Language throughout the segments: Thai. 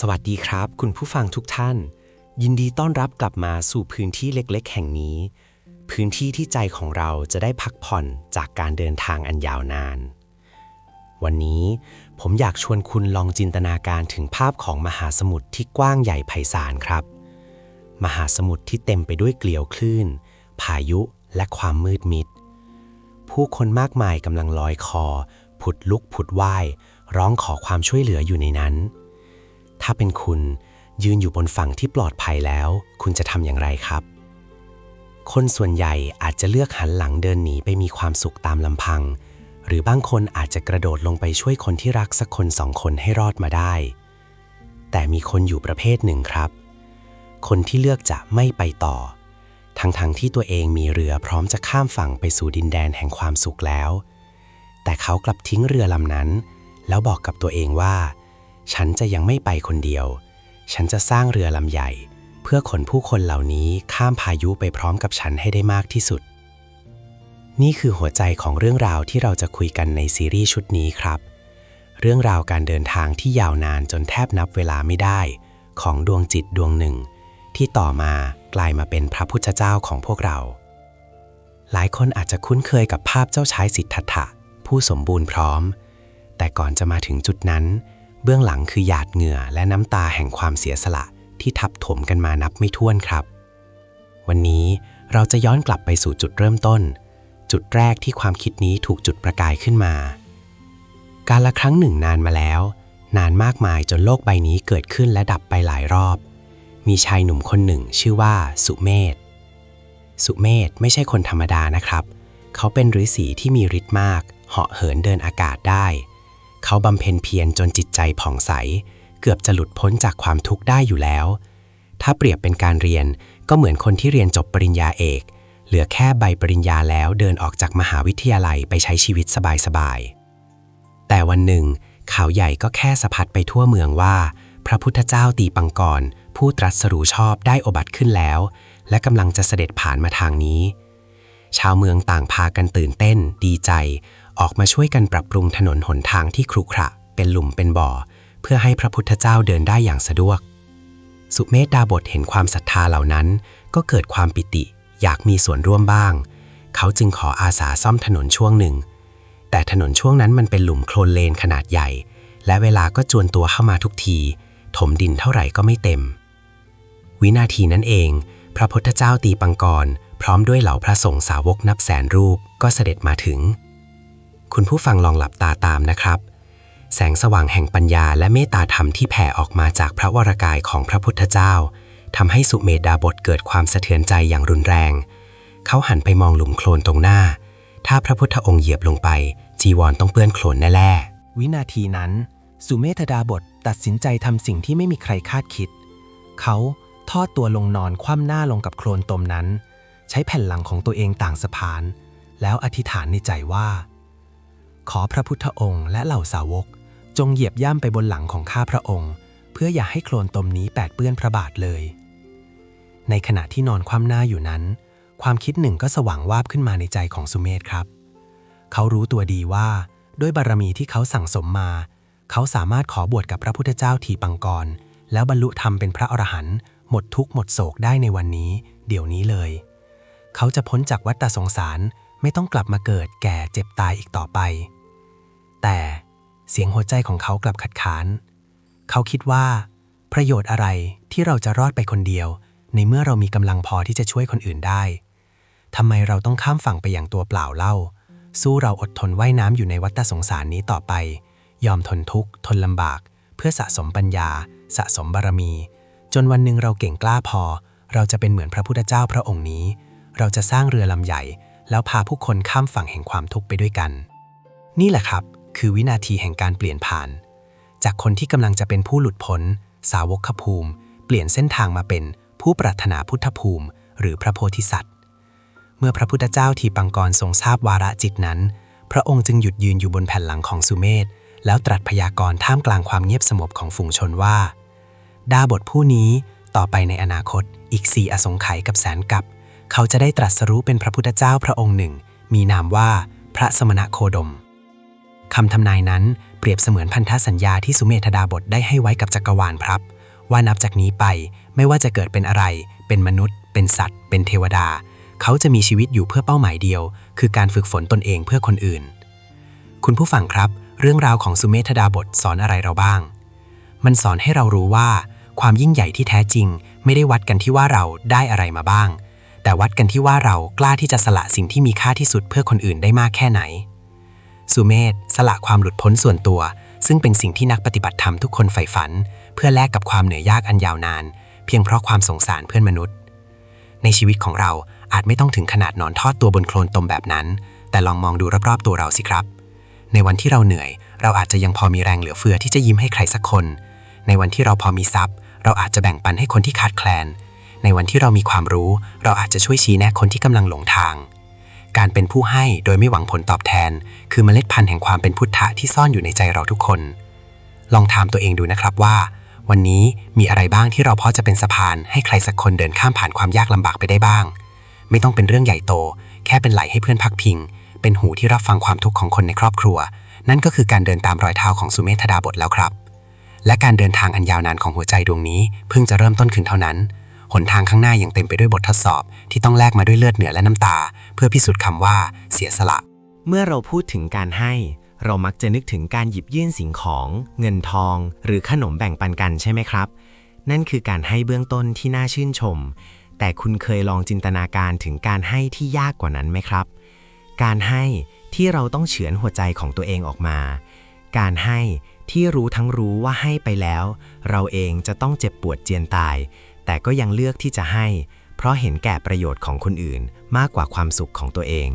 สวัสดีครับ คุณผู้ฟังทุกท่าน ยินดีต้อนรับกลับมาสู่พื้นที่เล็กๆ แห่งนี้ พื้นที่ที่ใจของเราจะได้พักผ่อนจากการเดินทางอันยาวนาน วันนี้ผมอยากชวนคุณลองจินตนาการถึงภาพของมหาสมุทรที่กว้างใหญ่ไพศาลครับ มหาสมุทรที่เต็มไปด้วยเกลียวคลื่น พายุและความมืดมิด ผู้คนมากมายกำลังลอยคอ ผุดลุกผุดว่าย ร้องขอความช่วยเหลืออยู่ในนั้น ถ้าเป็นคุณ ยืนอยู่บนฝั่งที่ปลอดภัยแล้ว คุณจะทำอย่างไรครับ คนส่วนใหญ่อาจจะเลือกหันหลังเดินหนีไปมีความสุขตามลำพัง หรือบางคนอาจจะกระโดดลงไปช่วยคนที่รักสักคนสองคนให้รอดมาได้ แต่มีคนอยู่ประเภทหนึ่งครับ คนที่เลือกจะไม่ไปต่อ ทั้งๆทที่ตัวเองมีเรือพร้อมจะข้ามฝั่งไปสู่ดินแดนแห่งความสุขแล้ว แต่เขากลับทิ้งเรือลำนั้น แล้วบอกกับตัวเองว่า ฉันจะยังไม่ไปคนเดียว ฉันจะสร้างเรือลำใหญ่ เพื่อขนผู้คนเหล่านี้ข้ามพายุไปพร้อมกับฉันให้ได้มากที่สุด นี่คือหัวใจของเรื่องราวที่เราจะคุยกันในซีรีส์ชุดนี้ครับ เรื่องราวการเดินทางที่ยาวนานจนแทบนับเวลาไม่ได้ ของดวงจิตดวงหนึ่ง ที่ต่อมากลายมาเป็นพระพุทธเจ้าของพวกเรา หลายคนอาจจะคุ้นเคยกับภาพเจ้าชายสิทธัตถะผู้สมบูรณ์พร้อม แต่ก่อนจะมาถึงจุดนั้นเบื้องหลังคือหยาดเหงื่อและน้ำตาแห่งความเสียสละที่ทับถมกันมานับไม่ถ้วนครับ วันนี้เราจะย้อนกลับไปสู่จุดเริ่มต้น จุดแรกที่ความคิดนี้ถูกจุดประกายขึ้นมา การละครั้งหนึ่งนานมาแล้ว นานมากมายจนโลกใบนี้เกิดขึ้นและดับไปหลายรอบ มีชายหนุ่มคนหนึ่งชื่อว่าสุเมธสุเมธไม่ใช่คนธรรมดานะครับ เขาเป็นฤาษีที่มีฤทธิ์มาก เหาะเหินเดินอากาศได้ เขาบำเพ็ญเพียรจนจิตใจผ่องใส เกือบจะหลุดพ้นจากความทุกข์ได้อยู่แล้ว ถ้าเปรียบเป็นการเรียนก็เหมือนคนที่เรียนจบปริญญาเอก เหลือแค่ใบปริญญาแล้วเดินออกจากมหาวิทยาลัยไปใช้ชีวิตสบายๆ แต่วันหนึ่ง ข่าวใหญ่ก็แค่สะพัดไปทั่วเมืองว่า พระพุทธเจ้าตีปังกร ผู้ตรัสรู้ชอบได้อบัติขึ้นแล้ว และกำลังจะเสด็จผ่านมาทางนี้ ชาวเมืองต่างพากันตื่นเต้น ดีใจ ออกมาช่วยกันปรับปรุงถนนหนทางที่ครุขระ เป็นหลุมเป็นบ่อ เพื่อให้พระพุทธเจ้าเดินได้อย่างสะดวก สุเมธดาบทเห็นความศรัทธาเหล่านั้น ก็เกิดความปิติ อยากมีส่วนร่วมบ้าง เขาจึงขออาสาซ่อมถนนช่วงหนึ่ง แต่ถนนช่วงนั้นมันเป็นหลุมโคลนเลนขนาดใหญ่ และเวลาก็จวนตัวเข้ามาทุกที ถมดินเท่าไหร่ก็ไม่เต็ม วินาทีนั้นเอง พระพุทธเจ้าตีปังกร พร้อมด้วยเหล่าพระสงฆ์สาวกนับแสนรูปก็เสด็จมาถึง คุณผู้ฟังลองหลับตาตามนะครับ แสงสว่างแห่งปัญญาและเมตตาธรรมที่แผ่ออกมาจากพระวรากายของพระพุทธเจ้าทำให้สุเมธดาบทเกิดความสะเทือนใจอย่างรุนแรง เขาหันไปมองหลุมโคลนตรงหน้า ถ้าพระพุทธองค์เหยียบลงไป จีวรต้องเปื้อนโคลนแน่ๆวินาทีนั้น สุเมธดาบทตัดสินใจทำสิ่งที่ไม่มีใครคาดคิด เขาทอดตัวลงนอนคว่ำหน้าลงกับโคลนตมนั้น ใช้แผ่นหลังของตัวเองต่างสะพาน แล้วอธิษฐานในใจว่า ขอพระพุทธองค์และเหล่าสาวก จงเหยียบย่ำไปบนหลังของข้าพระองค์ เพื่ออย่าให้โคลนตมนี้แปดเปื้อนพระบาทเลย ในขณะที่นอนคว่ำหน้าอยู่นั้น ความคิดหนึ่งก็สว่างวาบขึ้นมาในใจของสุเมธครับ เขารู้ตัวดีว่า ด้วยบารมีที่เขาสั่งสมมา เขาสามารถขอบวชกับพระพุทธเจ้าทีปังกร แล้วบรรลุธรรมเป็นพระอรหันต์หมดทุกข์หมดโศกได้ในวันนี้ เดี๋ยวนี้เลย เขาจะพ้นจากวัฏสงสารไม่ต้องกลับมาเกิดแก่เจ็บตายอีกต่อไป แต่เสียงหัวใจของเขากลับขัดขาน เขาคิดว่า ประโยชน์อะไรที่เราจะรอดไปคนเดียว ในเมื่อเรามีกำลังพอที่จะช่วยคนอื่นได้ทำไมเราต้องข้ามฝั่งไปอย่างตัวเปล่าเล่า สู้เราอดทนว่ายน้ำอยู่ในวัฏสงสารนี้ต่อไป ยอมทนทุกข์ ทนลำบาก เพื่อสะสมปัญญา สะสมบารมี จนวันหนึ่งเราเก่งกล้าพอ เราจะเป็นเหมือนพระพุทธเจ้าพระองค์นี้ เราจะสร้างเรือลำใหญ่ แล้วพาผู้คนข้ามฝั่งแห่งความทุกข์ไปด้วยกัน นี่แหละครับ คือวินาทีแห่งการเปลี่ยนผ่าน จากคนที่กำลังจะเป็นผู้หลุดพ้น สาวกขภูมิ เปลี่ยนเส้นทางมาเป็นผู้ปรารถนาพุทธภูมิ หรือพระโพธิสัตว์ เมื่อพระพุทธเจ้าทีปังกรทรงทราบวาระจิตนั้น พระองค์จึงหยุดยืนอยู่บนแผ่นหลังของสุเมธแล้วตรัสพยากรณ์ท่ามกลางความเงียบสงบของฝูงชนว่า ดาบทผู้นี้ต่อไปในอนาคตอีกสี่อสงไขยกับแสนกับ เขาจะได้ตรัสรู้เป็นพระพุทธเจ้าพระองค์หนึ่ง มีนามว่าพระสมณะโคดม คำทำนายนั้นเปรียบเสมือนพันธสัญญาที่สุเมธดาบทได้ให้ไว้กับจักรวาลครับ ว่านับจากนี้ไปไม่ว่าจะเกิดเป็นอะไร เป็นมนุษย์ เป็นสัตว์ เป็นเทวดา เขาจะมีชีวิตอยู่เพื่อเป้าหมายเดียว คือการฝึกฝนตนเองเพื่อคนอื่น คุณผู้ฟังครับ เรื่องราวของสุเมธดาบทสอนอะไรเราบ้าง มันสอนให้เรารู้ว่า ความยิ่งใหญ่ที่แท้จริง ไม่ได้วัดกันที่ว่าเราได้อะไรมาบ้าง แต่วัดกันที่ว่าเรากล้าที่จะสละสิ่งที่มีค่าที่สุดเพื่อคนอื่นได้มากแค่ไหน สุเมธสละความหลุดพ้นส่วนตัว ซึ่งเป็นสิ่งที่นักปฏิบัติธรรมทุกคนใฝ่ฝัน เพื่อแลกกับความเหนื่อยยากอันยาวนาน เพียงเพราะความสงสารเพื่อนมนุษย์ ในชีวิตของเราอาจไม่ต้องถึงขนาดนอนทอดตัวบนโคลนตมแบบนั้น แต่ลองมองดูรอบๆตัวเราสิครับ ในวันที่เราเหนื่อย เราอาจจะยังพอมีแรงเหลือเฟือที่จะยิ้มให้ใครสักคน ในวันที่เราพอมีทรัพย์ เราอาจจะแบ่งปันให้คนที่ขาดแคลน ในวันที่เรามีความรู้ เราอาจจะช่วยชี้แนะคนที่กำลังหลงทาง การเป็นผู้ให้โดยไม่หวังผลตอบแทน คือเมล็ดพันธุ์แห่งความเป็นพุทธะที่ซ่อนอยู่ในใจเราทุกคน ลองถามตัวเองดูนะครับว่า วันนี้มีอะไรบ้างที่เราพอจะเป็นสะพานให้ใครสักคนเดินข้ามผ่านความยากลำบากไปได้บ้าง ไม่ต้องเป็นเรื่องใหญ่โต แค่เป็นไหลให้เพื่อนพักพิง เป็นหูที่รับฟังความทุกข์ของคนในครอบครัว นั่นก็คือการเดินตามรอยเท้าของสุเมธดาบทแล้วครับ และการเดินทางอันยาวนานของหัวใจดวงนี้ เพิ่งจะเริ่มต้นขึ้นเท่านั้นหนทางข้างหน้ายังเต็มไปด้วยบททดสอบ ที่ต้องแลกมาด้วยเลือดเหนือและน้ำตา เพื่อพิสูจน์คำว่า เสียสละ เมื่อเราพูดถึงการให้ เรามักจะนึกถึงการหยิบยื่นสิ่งของ เงินทอง หรือขนมแบ่งปันกันใช่ไหมครับ นั่นคือการให้เบื้องต้นที่น่าชื่นชม แต่คุณเคยลองจินตนาการถึงการให้ที่ยากกว่านั้นไหมครับ การให้ที่เราต้องเฉือนหัวใจของตัวเองออกมา การให้ที่รู้ทั้งรู้ว่าให้ไปแล้ว เราเองจะต้องเจ็บปวดเจียนตาย แต่ก็ยังเลือกที่จะให้ เพราะเห็นแก่ประโยชน์ของคนอื่นมากกว่าความสุขของตัวเอง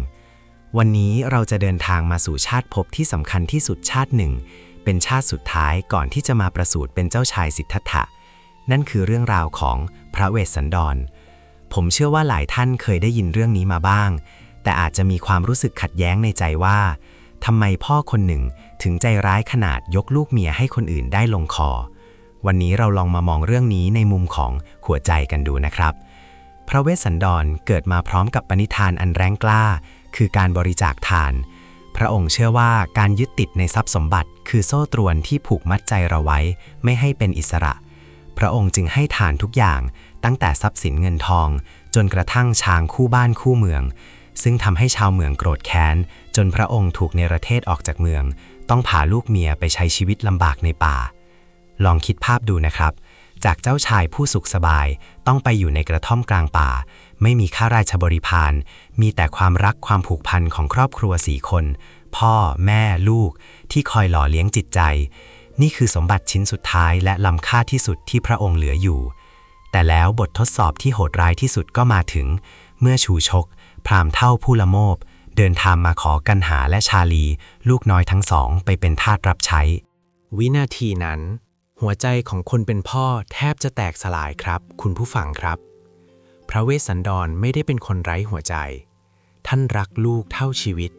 วันนี้เราจะเดินทางมาสู่ชาติภพที่สำคัญที่สุดชาติหนึ่ง เป็นชาติสุดท้ายก่อนที่จะมาประสูติเป็นเจ้าชายสิทธัตถะ นั่นคือเรื่องราวของพระเวสสันดร ผมเชื่อว่าหลายท่านเคยได้ยินเรื่องนี้มาบ้าง แต่อาจจะมีความรู้สึกขัดแย้งในใจว่าทำไมพ่อคนหนึ่งถึงใจร้ายขนาดยกลูกเมียให้คนอื่นได้ลงคอ วันนี้เราลองมามองเรื่องนี้ในมุมของหัวใจกันดูนะครับ พระเวสสันดรเกิดมาพร้อมกับปณิธานอันแรงกล้า คือการบริจาคทาน พระองค์เชื่อว่าการยึดติดในทรัพย์สมบัติ คือโซ่ตรวนที่ผูกมัดใจเราไว้ ไม่ให้เป็นอิสระ พระองค์จึงให้ทานทุกอย่างตั้งแต่ทรัพย์สินเงินทอง จนกระทั่งช้างคู่บ้านคู่เมือง ซึ่งทำให้ชาวเมืองโกรธแค้น จนพระองค์ถูกเนรเทศออกจากเมือง ต้องพาลูกเมียไปใช้ชีวิตลำบากในป่า ลองคิดภาพดูนะครับ จากเจ้าชายผู้สุขสบายต้องไปอยู่ในกระท่อมกลางป่า ไม่มีข้าราชบริพารมีแต่ความรักความผูกพันของครอบครัวสี่คน พ่อ แม่ ลูก ที่คอยหล่อเลี้ยงจิตใจ นี่คือสมบัติชิ้นสุดท้ายและล้ำค่าที่สุดที่พระองค์เหลืออยู่ แต่แล้วบททดสอบที่โหดร้ายที่สุดก็มาถึง เมื่อชูชก พรามเท่าผู้ละโมบ เดินทางมาขอกันหาและชาลี ลูกน้อยทั้งสองไปเป็นทาสรับใช้ วินาทีนั้น หัวใจของคนเป็นพ่อแทบจะแตกสลายครับ คุณผู้ฟังครับ พระเวสสันดรไม่ได้เป็นคนไร้หัวใจ ท่านรักลูกเท่าชีวิต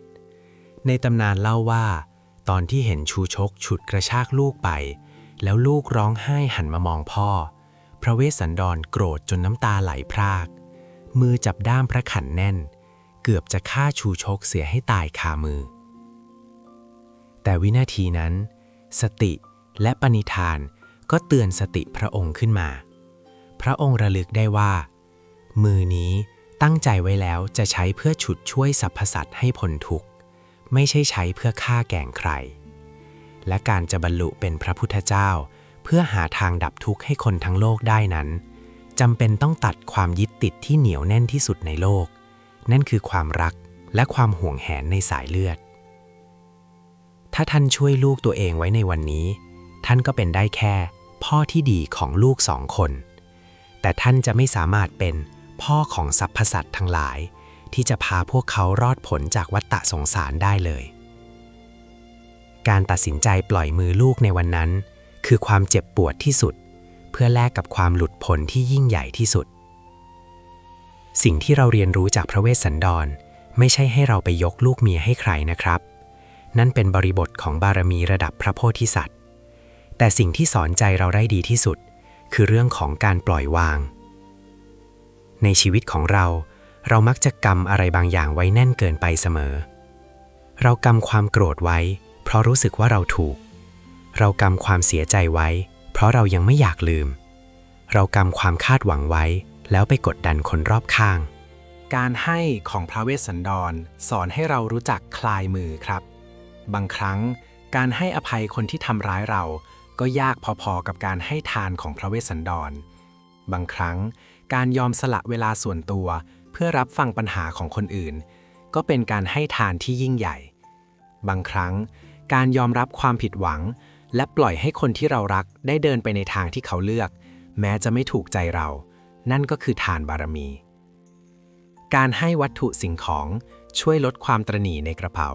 ในตำนานเล่าว่า ตอนที่เห็นชูชกฉุดกระชากลูกไป แล้วลูกร้องไห้หันมามองพ่อ พระเวสสันดรโกรธจนน้ำตาไหลพราก มือจับด้ามพระขันแน่น เกือบจะฆ่าชูชกเสียให้ตายคามือ แต่วินาทีนั้น สติ และปณิธานก็เตือนสติพระองค์ขึ้นมา พระองค์ระลึกได้ว่า มือนี้ตั้งใจไว้แล้วจะใช้เพื่อฉุดช่วยสรรพสัตว์ให้พ้นทุกข์ ไม่ใช่ใช้เพื่อฆ่าแกล้งใคร และการจะบรรลุเป็นพระพุทธเจ้า เพื่อหาทางดับทุกข์ให้คนทั้งโลกได้นั้นจำเป็นต้องตัดความยึดติดที่เหนียวแน่นที่สุดในโลก นั่นคือความรักและความห่วงแหนในสายเลือด ถ้าท่านช่วยลูกตัวเองไว้ในวันนี้ ท่านก็เป็นได้แค่ พ่อที่ดีของลูกสองคน แต่ท่านจะไม่สามารถเป็นพ่อของสรรพสัตว์ทั้งหลาย ที่จะพาพวกเขารอดผลจากวัฏฏะสงสารได้เลย การตัดสินใจปล่อยมือลูกในวันนั้น คือความเจ็บปวดที่สุด เพื่อแลกกับความหลุดพ้นที่ยิ่งใหญ่ที่สุด สิ่งที่เราเรียนรู้จากพระเวสสันดร ไม่ใช่ให้เราไปยกลูกเมียให้ใครนะครับ นั่นเป็นบริบทของบารมีระดับพระโพธิสัตว์ แต่สิ่งที่สอนใจเราได้ดีที่สุด คือเรื่องของการปล่อยวาง ในชีวิตของเรา เรามักจะกำอะไรบางอย่างไว้แน่นเกินไปเสมอ เรากำความโกรธไว้ เพราะรู้สึกว่าเราถูก เรากำความเสียใจไว้ เพราะเรายังไม่อยากลืม เรากำความคาดหวังไว้ แล้วไปกดดันคนรอบข้าง การให้ของพระเวสสันดรสอนให้เรารู้จักคลายมือครับ บางครั้งการให้อภัยคนที่ทำร้ายเรา ก็ยากพอๆกับการให้ทานของพระเวสสันดร บางครั้งการยอมสละเวลาส่วนตัว เพื่อรับฟังปัญหาของคนอื่น ก็เป็นการให้ทานที่ยิ่งใหญ่ บางครั้งการยอมรับความผิดหวัง และปล่อยให้คนที่เรารักได้เดินไปในทางที่เขาเลือก แม้จะไม่ถูกใจเรา นั่นก็คือทานบารมี การให้วัตถุสิ่งของช่วยลดความตรณีในกระเป๋า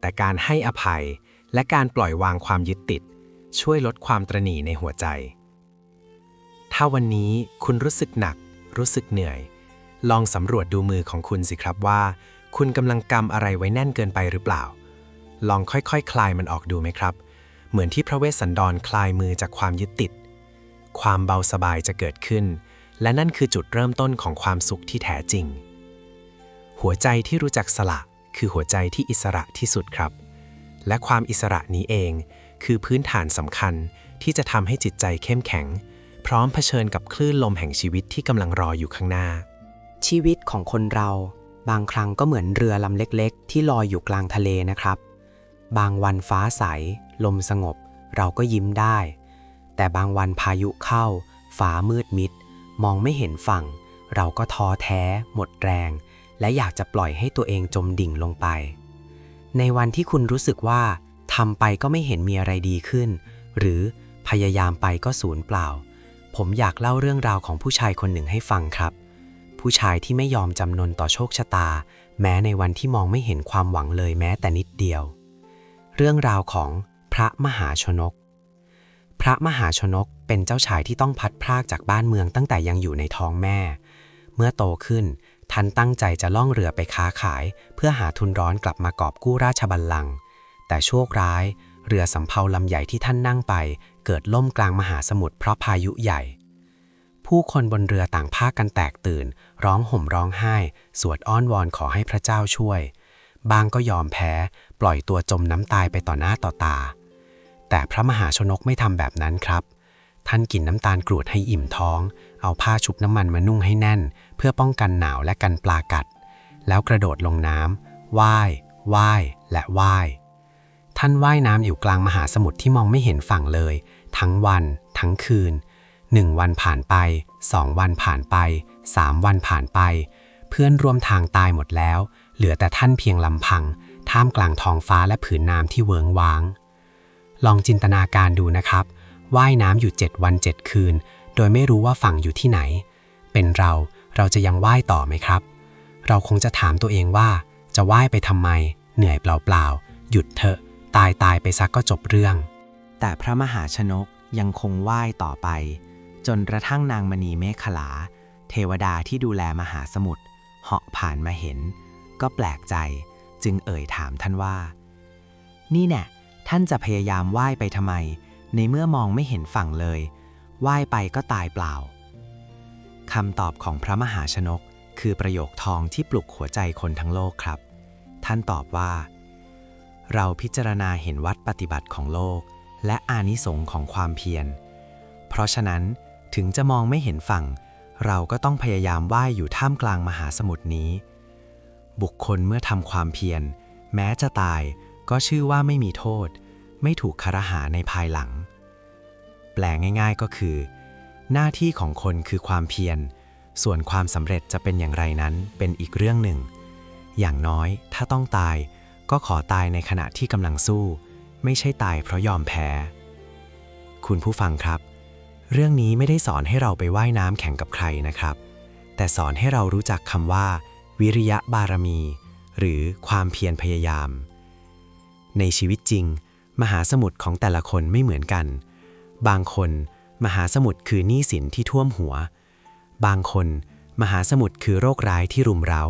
แต่การให้อภัยและการปล่อยวางความยึดติด ช่วยลดความตรณีในหัวใจ ถ้าวันนี้คุณรู้สึกหนัก รู้สึกเหนื่อย ลองสำรวจดูมือของคุณสิครับว่า คุณกำลังกำอะไรไว้แน่นเกินไปหรือเปล่า ลองค่อยๆคคลายมันออกดูไหมครับ เหมือนที่พระเวสสันดรคลายมือจากความยึดติด ความเบาสบายจะเกิดขึ้น และนั่นคือจุดเริ่มต้นของความสุขที่แท้จริง หัวใจที่รู้จักสละคือหัวใจที่อิสระที่สุดครับ และความอิสระนี้เอง คือพื้นฐานสำคัญที่จะทำให้จิตใจเข้มแข็ง พร้อมเผชิญกับคลื่นลมแห่งชีวิตที่กำลังรออยู่ข้างหน้า ชีวิตของคนเรา บางครั้งก็เหมือนเรือลำเล็กๆ ที่ลอยอยู่กลางทะเลนะครับ บางวันฟ้าใส ลมสงบ เราก็ยิ้มได้ แต่บางวันพายุเข้าฟ้ามืดมิด มองไม่เห็นฝั่ง เราก็ท้อแท้ หมดแรง และอยากจะปล่อยให้ตัวเองจมดิ่งลงไป ในวันที่คุณรู้สึกว่า ทำไปก็ไม่เห็นมีอะไรดีขึ้น หรือพยายามไปก็สูญเปล่า ผมอยากเล่าเรื่องราวของผู้ชายคนหนึ่งให้ฟังครับ ผู้ชายที่ไม่ยอมจำนนต่อโชคชะตา แม้ในวันที่มองไม่เห็นความหวังเลยแม้แต่นิดเดียว เรื่องราวของพระมหาชนก พระมหาชนกเป็นเจ้าชายที่ต้องพัดพรากจากบ้านเมืองตั้งแต่ยังอยู่ในท้องแม่ เมื่อโตขึ้นท่านตั้งใจจะล่องเรือไปค้าขาย เพื่อหาทุนร้อนกลับมากอบกู้ราชบัลลังก์ แต่โชคร้าย เรือสำเภาลำใหญ่ที่ท่านนั่งไป เกิดล่มกลางมหาสมุทรเพราะพายุใหญ่ ผู้คนบนเรือต่างพากันแตกตื่น ร้องห่มร้องไห้ สวดอ้อนวอนขอให้พระเจ้าช่วย บางก็ยอมแพ้ ปล่อยตัวจมน้ำตายไปต่อหน้าต่อตา แต่พระมหาชนกไม่ทำแบบนั้นครับ ท่านกินน้ำตาลกรวดให้อิ่มท้อง เอาผ้าชุบน้ำมันมานุ่งให้แน่น เพื่อป้องกันหนาวและกันปลากัด แล้วกระโดดลงน้ำว่ายว่ายและว่าย ท่านว่ายน้ำอยู่กลางมหาสมุทรที่มองไม่เห็นฝั่งเลย ทั้งวัน ทั้งคืนหนึ่งวันผ่านไปสองวันผ่านไปสามวันผ่านไป เพื่อนร่วมทางตายหมดแล้ว เหลือแต่ท่านเพียงลำพัง ท่ามกลางท้องฟ้าและผืนน้ำที่เวิงว้าง ลองจินตนาการดูนะครับว่ายน้ำอยู่7วัน7คืน โดยไม่รู้ว่าฝั่งอยู่ที่ไหน เป็นเราเราจะยังว่ายต่อไหมครับ เราคงจะถามตัวเองว่า จะว่ายไปทำไม เหนื่อยเปล่าๆหยุดเถอะ ตายตายไปซักก็จบเรื่อง แต่พระมหาชนกยังคงไหว้ต่อไป จนกระทั่งนางมณีเมฆขลา เทวดาที่ดูแลมหาสมุทรเหาะผ่านมาเห็น ก็แปลกใจจึงเอ่ยถามท่านว่า นี่แน่ท่านจะพยายามไหว้ไปทำไม ในเมื่อมองไม่เห็นฝั่งเลยไหว้ไปก็ตายเปล่าคำตอบของพระมหาชนก คือประโยคทองที่ปลุกหัวใจคนทั้งโลกครับ ท่านตอบว่า เราพิจารณาเห็นวัดปฏิบัติของโลก และอานิสงส์ของความเพียร เพราะฉะนั้นถึงจะมองไม่เห็นฝั่ง เราก็ต้องพยายามว่ายอยู่ท่ามกลางมหาสมุทรนี้ บุคคลเมื่อทำความเพียร แม้จะตายก็ชื่อว่าไม่มีโทษ ไม่ถูกคารหาในภายหลัง แปลง่าย ๆก็คือ หน้าที่ของคนคือความเพียร ส่วนความสำเร็จจะเป็นอย่างไรนั้นเป็นอีกเรื่องหนึ่ง อย่างน้อยถ้าต้องตาย ก็ขอตายในขณะที่กำลังสู้ ไม่ใช่ตายเพราะยอมแพ้ คุณผู้ฟังครับ เรื่องนี้ไม่ได้สอนให้เราไปว่ายน้ำแข่งกับใครนะครับ แต่สอนให้เรารู้จักคำว่า วิริยะบารมี หรือความเพียรพยายาม ในชีวิตจริง มหาสมุทรของแต่ละคนไม่เหมือนกัน บางคน มหาสมุทรคือหนี้สินที่ท่วมหัว บางคน มหาสมุทรคือโรคร้ายที่รุมเร้า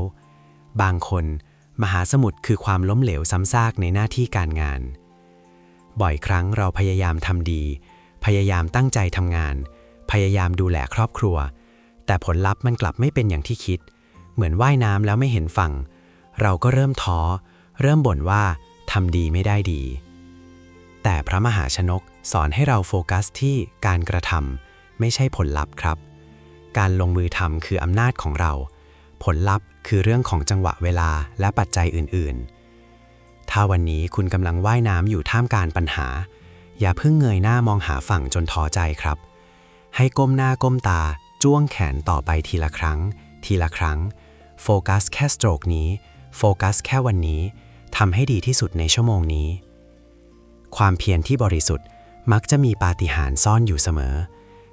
บางคน มหาสมุทรคือความล้มเหลวซ้ำซากในหน้าที่การงาน บ่อยครั้งเราพยายามทำดี พยายามตั้งใจทำงาน พยายามดูแลครอบครัว แต่ผลลัพธ์มันกลับไม่เป็นอย่างที่คิด เหมือนว่ายน้ำแล้วไม่เห็นฝั่ง เราก็เริ่มท้อ เริ่มบ่นว่าทำดีไม่ได้ดี แต่พระมหาชนกสอนให้เราโฟกัสที่การกระทำไม่ใช่ผลลัพธ์ครับ การลงมือทำคืออำนาจของเรา ผลลัพธ์ คือเรื่องของจังหวะเวลาและปัจจัยอื่นๆ ถ้าวันนี้คุณกำลังว่ายน้ำอยู่ท่ามกลางปัญหา อย่าเพิ่งเงยหน้ามองหาฝั่งจนท้อใจครับ ให้ก้มหน้าก้มตา จ้วงแขนต่อไปทีละครั้ง ทีละครั้ง โฟกัสแค่สโตรกนี้ โฟกัสแค่วันนี้ทำให้ดีที่สุดในชั่วโมงนี้ ความเพียรที่บริสุทธิ์มักจะมีปาฏิหาริย์ซ่อนอยู่เสมอ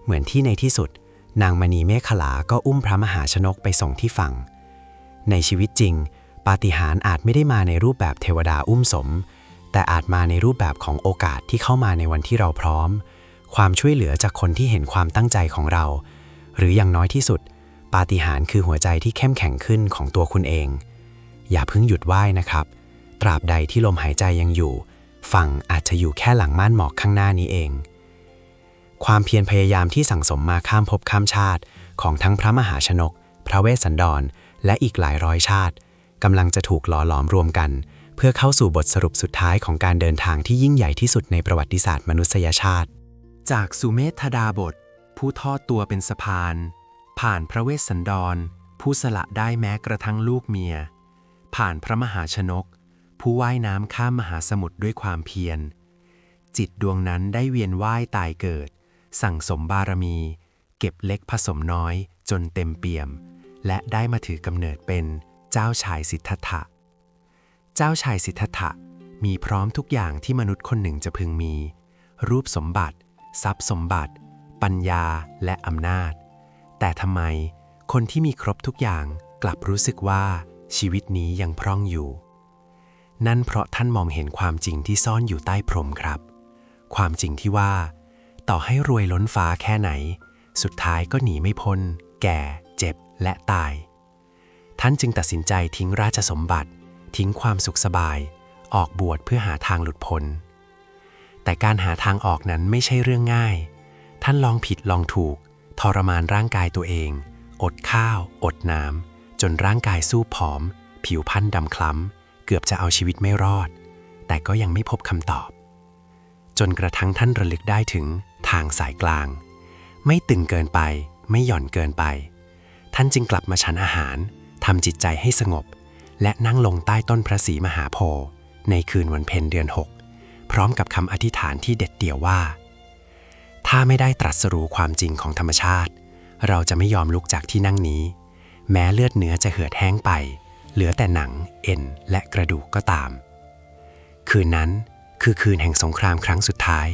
เหมือนที่ในที่สุด นางมณีเมฆขลาก็อุ้มพระมหาชนกไปส่งที่ฝั่ง ในชีวิตจริง ปาฏิหาริย์อาจไม่ได้มาในรูปแบบเทวดาอุ้มสม แต่อาจมาในรูปแบบของโอกาสที่เข้ามาในวันที่เราพร้อม ความช่วยเหลือจากคนที่เห็นความตั้งใจของเรา หรืออย่างน้อยที่สุด ปาฏิหาริย์คือหัวใจที่เข้มแข็งขึ้นของตัวคุณเอง อย่าเพิ่งหยุดไหว้นะครับ ตราบใดที่ลมหายใจยังอยู่ ฝั่งอาจจะอยู่แค่หลังม่านหมอกข้างหน้านี้เอง ความเพียรพยายามที่สั่งสมมาข้ามภพข้ามชาติ ของทั้งพระมหาชนก พระเวสสันดร และอีกหลายร้อยชาติกำลังจะถูกหล่อหลอมรวมกัน เพื่อเข้าสู่บทสรุปสุดท้ายของการเดินทางที่ยิ่งใหญ่ที่สุดในประวัติศาสตร์มนุษยชาติ จากสุเมธดาบท ผู้ทอดตัวเป็นสะพาน ผ่านพระเวสสันดร ผู้สละได้แม้กระทั่งลูกเมีย ผ่านพระมหาชนก ผู้ว่ายน้ำข้ามมหาสมุทรด้วยความเพียร จิตดวงนั้นได้เวียนว่ายตายเกิด สั่งสมบารมี เก็บเล็กผสมน้อยจนเต็มเปี่ยม และได้มาถือกำเนิดเป็นเจ้าชายสิทธัตถะ เจ้าชายสิทธัตถะมีพร้อมทุกอย่างที่มนุษย์คนหนึ่งจะพึงมี รูปสมบัติ ทรัพย์สมบัติ ปัญญาและอำนาจ แต่ทำไมคนที่มีครบทุกอย่างกลับรู้สึกว่าชีวิตนี้ยังพร่องอยู่ นั่นเพราะท่านมองเห็นความจริงที่ซ่อนอยู่ใต้พรมครับ ความจริงที่ว่า ต่อให้รวยล้นฟ้าแค่ไหน สุดท้ายก็หนีไม่พ้น แก่ และตาย ท่านจึงตัดสินใจทิ้งราชสมบัติ ทิ้งความสุขสบาย ออกบวชเพื่อหาทางหลุดพ้น แต่การหาทางออกนั้นไม่ใช่เรื่องง่าย ท่านลองผิดลองถูก ทรมานร่างกายตัวเอง อดข้าว อดน้ำจนร่างกายสู้ผอม ผิวพรรณดำคล้ำ เกือบจะเอาชีวิตไม่รอด แต่ก็ยังไม่พบคำตอบ จนกระทั่งท่านระลึกได้ถึงทางสายกลาง ไม่ตึงเกินไปไม่หย่อนเกินไป ท่านจึงกลับมาฉันอาหารทำจิตใจให้สงบ และนั่งลงใต้ต้นพระศรีมหาโพธิ์ในคืนวันเพ็ญเดือนหกพร้อมกับคำอธิษฐานที่เด็ดเดี่ยวว่า ถ้าไม่ได้ตรัสรู้ความจริงของธรรมชาติ เราจะไม่ยอมลุกจากที่นั่งนี้ แม้เลือดเนื้อจะเหือดแห้งไป เหลือแต่หนัง เอ็น และกระดูกก็ตาม คืนนั้นคือคืนแห่งสงครามครั้งสุดท้าย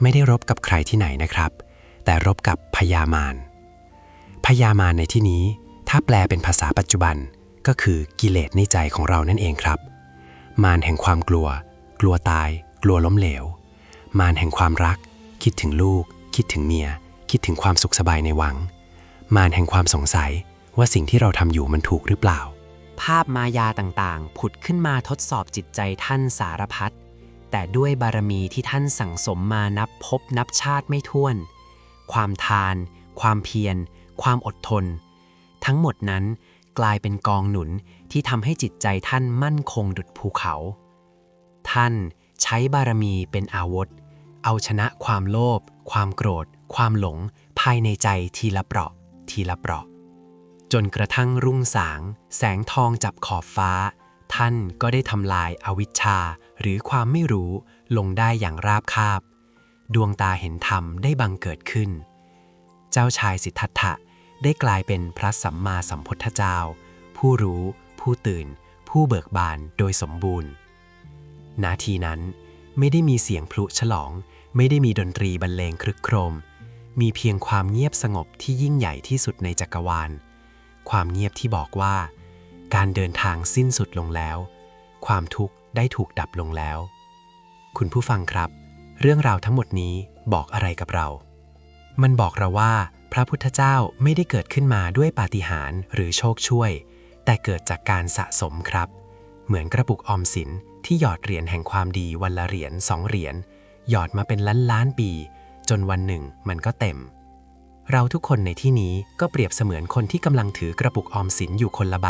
ไม่ได้รบกับใครที่ไหนนะครับ แต่รบกับพญามาร พญามารในที่นี้ ถ้าแปลเป็นภาษาปัจจุบันก็คือกิเลสในใจของเรานั่นเองครับ มารแห่งความกลัว กลัวตาย กลัวล้มเหลว มารแห่งความรัก คิดถึงลูก คิดถึงเมีย คิดถึงความสุขสบายในวัง มารแห่งความสงสัยว่าสิ่งที่เราทำอยู่มันถูกหรือเปล่า ภาพมายาต่างๆ ผุดขึ้นมาทดสอบจิตใจท่านสารพัดแต่ด้วยบารมีที่ท่านสั่งสมมานับพบนับชาติไม่ถ้วน ความทาน ความเพียร ความอดทน ทั้งหมดนั้นกลายเป็นกองหนุนที่ทำให้จิตใจท่านมั่นคงดุจภูเขา ท่านใช้บารมีเป็นอาวุธ เอาชนะความโลภ ความโกรธ ความหลง ภายในใจทีละเปราะ ทีละเปราะ จนกระทั่งรุ่งสาง แสงทองจับขอบฟ้า ท่านก็ได้ทำลายอาวิชชา หรือความไม่รู้ลงได้อย่างราบคาบ ดวงตาเห็นธรรมได้บังเกิดขึ้น เจ้าชายสิทธัตถะ ได้กลายเป็นพระสัมมาสัมพุทธเจ้า ผู้รู้ ผู้ตื่น ผู้เบิกบานโดยสมบูรณ์ นาทีนั้นไม่ได้มีเสียงพลุฉลอง ไม่ได้มีดนตรีบรรเลงครึกโครม มีเพียงความเงียบสงบที่ยิ่งใหญ่ที่สุดในจักรวาล ความเงียบที่บอกว่า การเดินทางสิ้นสุดลงแล้ว ความทุกข์ได้ถูกดับลงแล้ว คุณผู้ฟังครับ เรื่องราวทั้งหมดนี้บอกอะไรกับเรา มันบอกเราว่า พระพุทธเจ้าไม่ได้เกิดขึ้นมาด้วยปาฏิหาริย์หรือโชคช่วย แต่เกิดจากการสะสมครับ เหมือนกระปุกออมสินที่หยอดเหรียญแห่งความดีวันละเหรียญสองเหรียญหยอดมาเป็นล้านล้านปี จนวันหนึ่งมันก็เต็ม เราทุกคนในที่นี้ก็เปรียบเสมือนคนที่กำลังถือกระปุกออมสินอยู่คนละใบ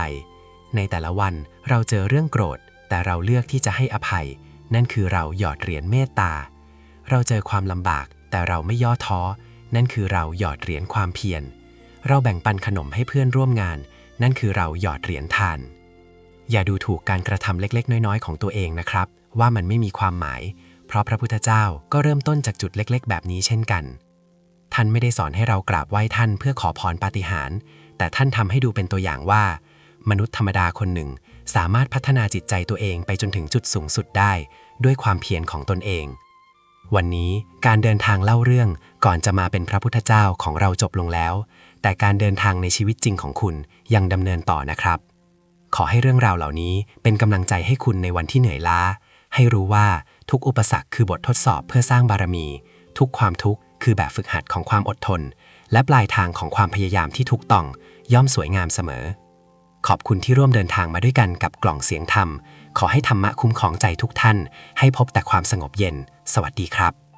ในแต่ละวันเราเจอเรื่องโกรธ แต่เราเลือกที่จะให้อภัย นั่นคือเราหยอดเหรียญเมตตา เราเจอความลำบากแต่เราไม่ย่อท้อ นั่นคือเราหยอดเหรียญความเพียร เราแบ่งปันขนมให้เพื่อนร่วมงาน นั่นคือเราหยอดเหรียญทาน อย่าดูถูกการกระทำเล็กๆ น้อยๆ ของตัวเองนะครับ ว่ามันไม่มีความหมาย เพราะพระพุทธเจ้าก็เริ่มต้นจากจุดเล็ก ๆ แบบนี้เช่นกัน ท่านไม่ได้สอนให้เรากราบไหว้ท่านเพื่อขอพรปาฏิหาริย์แต่ท่านทำให้ดูเป็นตัวอย่างว่า มนุษย์ธรรมดาคนหนึ่งสามารถพัฒนาจิตใจตัวเองไปจนถึงจุดสูงสุดได้ ด้วยความเพียรของตนเอง วันนี้การเดินทางเล่าเรื่องก่อนจะมาเป็นพระพุทธเจ้าของเราจบลงแล้ว แต่การเดินทางในชีวิตจริงของคุณยังดำเนินต่อนะครับ ขอให้เรื่องราวเหล่านี้เป็นกำลังใจให้คุณในวันที่เหนื่อยล้า ให้รู้ว่าทุกอุปสรรคคือบททดสอบเพื่อสร้างบารมี ทุกความทุกข์คือแบบฝึกหัดของความอดทน และปลายทางของความพยายามที่ถูกต้องย่อมสวยงามเสมอ ขอบคุณที่ร่วมเดินทางมาด้วยกันกับกล่องเสียงธรรม ขอให้ธรรมะคุ้มครองใจทุกท่าน ให้พบแต่ความสงบเย็น สวัสดีครับ